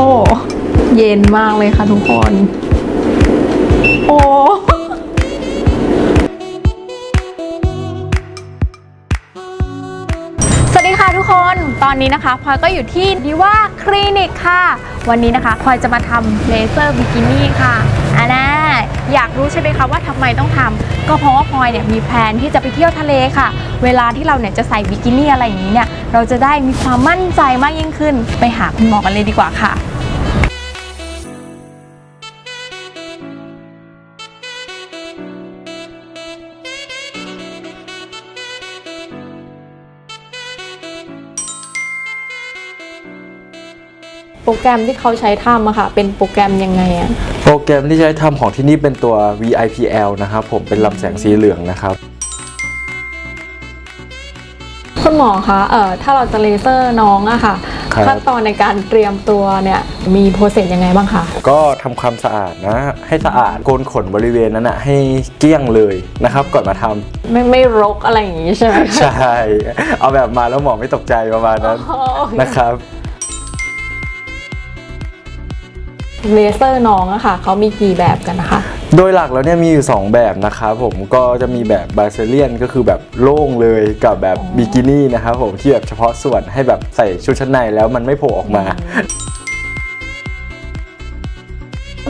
โอ้ เย็นมากเลยค่ะทุกคน โอ้สวัสดีค่ะทุกคนตอนนี้นะคะพลอยก็อยู่ที่ดิว่าคลินิกค่ะ วันนี้นะคะพลอยจะมาทำเลเซอร์บิกินี่ค่ะ อันน่าอยากรู้ใช่ไหมคะว่าทำไมต้องทำก็เพราะว่าพลอยเนี่ยมีแผนที่จะไปเที่ยวทะเลค่ะ เวลาที่เราเนี่ยจะใส่บิกินี่อะไรอย่างนี้เนี่ยเราจะได้มีความมั่นใจมากยิ่งขึ้น ไปหาคุณหมอกันเลยดีกว่าค่ะ โปรแกรมที่เขาใช้ทำอะค่ะ เป็นโปรแกรมยังไงอะโปรแกรมที่ใช้ทำของที่นี่เป็นตัว VIPL นะครับผมเป็นลำแสงสีเหลืองนะครับ คุณหมอคะเอ่อถ้าเราจะเลเซอร์น้องอะค่ะ ครับ ขั้นตอนในการเตรียมตัวเนี่ยมีโปรเซสยังไงบ้างคะ ก็ทำความสะอาดนะ ให้สะอาดโกนขนบริเวณนั้นนะให้เกลี้ยงเลยนะครับ ก่อนมาทำ ไม่ไม่รกอะไรอย่างงี้ใช่ไหมคะใช่ เอาแบบมาแล้วหมอไม่ตกใจประมาณนั้นอ๋อโอเค นะครับ เลเซอร์น้องอะค่ะเขามีกี่แบบกันนะคะ โดยหลักแล้วเนี่ยมีอยู่ 2 แบบนะครับผมก็จะมีแบบบาเซเลียนก็คือแบบโล่งเลยกับแบบอ๋อบิกินี่นะครับผมที่แบบเฉพาะส่วนให้แบบใส่ชุดชั้นในแล้วมันไม่โผล่ออกมา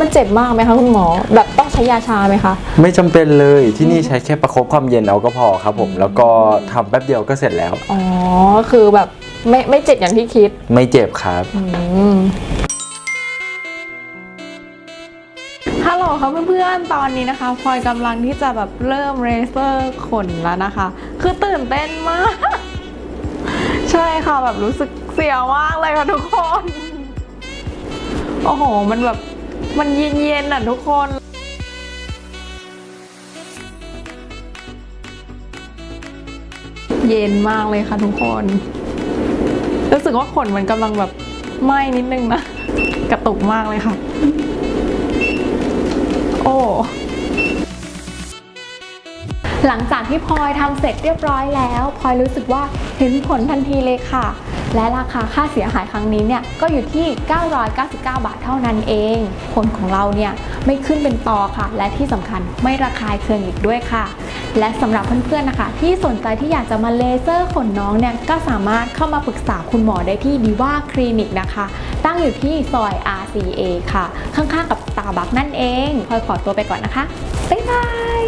มันเจ็บมากไหมคะคุณหมอ แบบต้องใช้ยาชาไหมคะ ไม่จำเป็นเลยที่นี่ใช้แค่ประคบความเย็นเอาก็พอครับผมแล้วก็ทำแป๊บเดียวก็เสร็จแล้ว อ๋อ คือแบบไม่ไม่เจ็บอย่างที่คิด ไม่เจ็บครับ อืม ค่ะเพื่อนๆ ตอนนี้นะคะพลอยกำลังที่จะแบบเริ่มเรเซอร์ขนแล้วนะคะ คือตื่นเต้นมาก ใช่ค่ะแบบรู้สึกเสียวมากเลยค่ะทุกคน โอ้โห มันแบบมันเย็นๆอะทุกคนเย็นมากเลยค่ะทุกคน รู้สึกว่าขนมันกำลังแบบไหม้นิดนึงนะ กระตุกมากเลยค่ะ โอ้หลังจากที่พลอยทำเสร็จเรียบร้อยแล้วพลอยรู้สึกว่าเห็นผลทันทีเลยค่ะ และราคาค่าเสียหายครั้งนี้เนี่ยก็อยู่ที่ 999 บาทเท่านั้นเอง ผลของเราเนี่ยไม่ขึ้นเป็นตอค่ะ และที่สำคัญไม่ระคายเคืองอีกด้วยค่ะ และสำหรับเพื่อนๆนะคะ ที่สนใจที่อยากจะมาเลเซอร์ขนน้องเนี่ยก็สามารถเข้ามาปรึกษาคุณหมอได้ที่ดีว่าคลินิกนะคะ ตั้งอยู่ที่ซอย RCA ค่ะ ข้างๆกับ Starbucks นั่นเองพลอยขอตัวไปก่อนนะคะ บ๊ายบาย